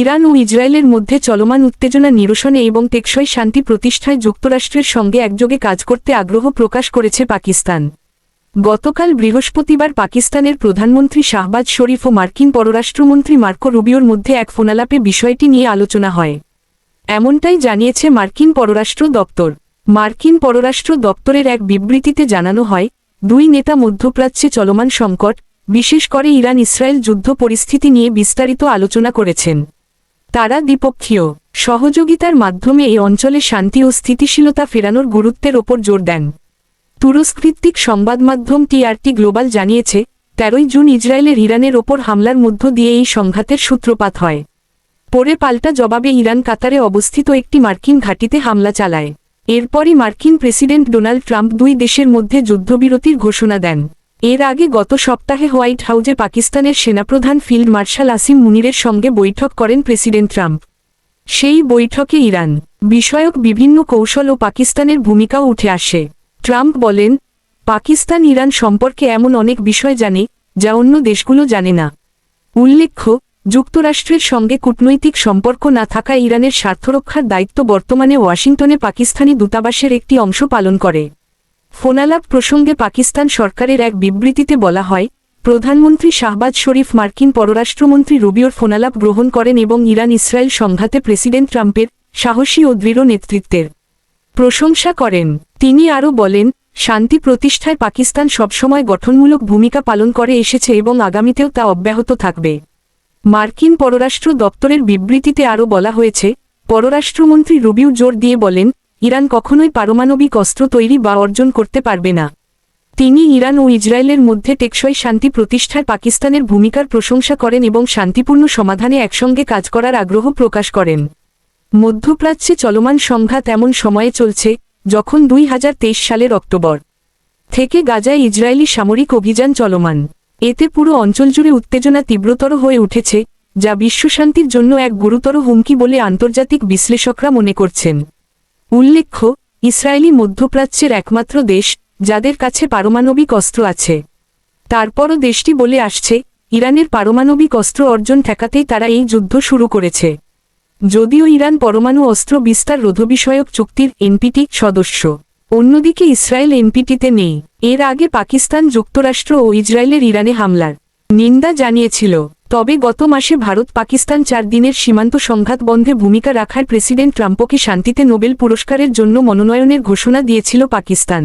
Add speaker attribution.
Speaker 1: Iran ও ইসরায়েলের মধ্যে চলমান উত্তেজনা নিরসনে এবং টেকসই শান্তি প্রতিষ্ঠায় যুক্তরাষ্ট্রের সঙ্গে একযোগে কাজ করতে আগ্রহ প্রকাশ করেছে পাকিস্তান। গতকাল বৃহস্পতিবার পাকিস্তানের প্রধানমন্ত্রী শাহবাজ শরীফ ও মার্কিন পররাষ্ট্রমন্ত্রী মার্কো রুবিওর মধ্যে এক ফোনালাপে বিষয়টি নিয়ে আলোচনা হয়। এমনটাই জানিয়েছে মার্কিন পররাষ্ট্র দপ্তর। মার্কিন পররাষ্ট্র দপ্তরের এক বিবৃতিতে জানানো হয়, দুই নেতা মধ্যপ্রাচ্যে চলমান সংকট, বিশেষ করে ইরান ইসরায়েল যুদ্ধ পরিস্থিতি নিয়ে বিস্তারিত আলোচনা করেছেন। তারা দ্বিপক্ষীয়। সহযোগিতার মাধ্যমে এই অঞ্চলে শান্তি ও স্থিতিশীলতা ফেরানোর গুরুত্বের ওপর জোর দেন। তুরস্কভিত্তিক সংবাদ মাধ্যম টিআরটি গ্লোবাল জানিয়েছে, তেরোই জুন ইসরায়েলের ইরানের ওপর হামলার মধ্য দিয়ে এই সংঘাতের সূত্রপাত হয়। পরে পাল্টা জবাবে ইরান কাতারে অবস্থিত একটি মার্কিন ঘাঁটিতে হামলা চালায়। এরপরই মার্কিন প্রেসিডেন্ট ডোনাল্ড ট্রাম্প দুই দেশের মধ্যে যুদ্ধবিরতির ঘোষণা দেন। এর আগে গত সপ্তাহে হোয়াইট হাউজে পাকিস্তানের সেনাপ্রধান ফিল্ড মার্শাল আসিম মুনিরের সঙ্গে বৈঠক করেন প্রেসিডেন্ট ট্রাম্প। সেই বৈঠকে ইরান বিষয়ক বিভিন্ন কৌশল ও পাকিস্তানের ভূমিকাও উঠে আসে। ট্রাম্প বলেন, পাকিস্তান ইরান সম্পর্কে এমন অনেক বিষয় জানে, যা অন্য দেশগুলো জানে না। উল্লেখ্য, যুক্তরাষ্ট্রের সঙ্গে কূটনৈতিক সম্পর্ক না থাকা ইরানের স্বার্থরক্ষার দায়িত্ব বর্তমানে ওয়াশিংটনে পাকিস্তানি দূতাবাসের একটি অংশ পালন করে। ফোনালাপ প্রসঙ্গে পাকিস্তান সরকারের এক বিবৃতিতে বলা হয়, প্রধানমন্ত্রী শাহবাজ শরীফ মার্কিন পররাষ্ট্রমন্ত্রী রুবিওর ফোনালাপ গ্রহণ করেন এবং ইরান ইসরায়েল সংঘাতে প্রেসিডেন্ট ট্রাম্পের সাহসী ও দৃঢ় নেতৃত্বের প্রশংসা করেন। তিনি আরও বলেন, শান্তি প্রতিষ্ঠায় পাকিস্তান সবসময় গঠনমূলক ভূমিকা পালন করে এসেছে এবং আগামীতেও তা অব্যাহত থাকবে। মার্কিন পররাষ্ট্র দপ্তরের বিবৃতিতে আরও বলা হয়েছে, পররাষ্ট্রমন্ত্রী রুবিউ জোর দিয়ে বলেন ইরান কখনোই পারমাণবিক অস্ত্র তৈরি বা অর্জন করতে পারবে না। তিনি ইরান ও ইসরায়েলের মধ্যে টেকসই শান্তি প্রতিষ্ঠায় পাকিস্তানের ভূমিকার প্রশংসা করেন এবং শান্তিপূর্ণ সমাধানে একসঙ্গে কাজ করার আগ্রহ প্রকাশ করেন। মধ্যপ্রাচ্যে চলমান সংঘাত এমন সময়ে চলছে, যখন দুই হাজার তেইশ সালের অক্টোবর থেকে গাজায় ইসরায়েলি সামরিক অভিযান চলমান। এতে পুরো অঞ্চল জুড়ে উত্তেজনা তীব্রতর হয়ে উঠেছে, যা বিশ্বশান্তির জন্য এক গুরুতর হুমকি বলে আন্তর্জাতিক বিশ্লেষকরা মনে করছেন। উল্লেখ্য, ইসরায়েলি মধ্যপ্রাচ্যের একমাত্র দেশ, যাদের কাছে পারমাণবিক অস্ত্র আছে। তারপরও দেশটি বলে আসছে, ইরানের পারমাণবিক অস্ত্র অর্জন ঠেকাতেই তারা এই যুদ্ধ শুরু করেছে। যদিও ইরান পরমাণু অস্ত্র বিস্তার রোধ বিষয়ক চুক্তির এনপিটি সদস্য। অন্যদিকে ইসরায়েল এনপিটিতে নেই। এর আগে পাকিস্তান যুক্তরাষ্ট্র ও ইসরায়েলের ইরানে হামলার নিন্দা জানিয়েছিল। তবে গত মাসে ভারত পাকিস্তান চার দিনের সীমান্ত সংঘাত বন্ধে ভূমিকা রাখার প্রেসিডেন্ট ট্রাম্পকে শান্তিতে নোবেল পুরস্কারের জন্য মনোনয়নের ঘোষণা দিয়েছিল পাকিস্তান।